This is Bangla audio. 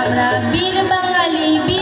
আমরা বীর বাঙালি বীর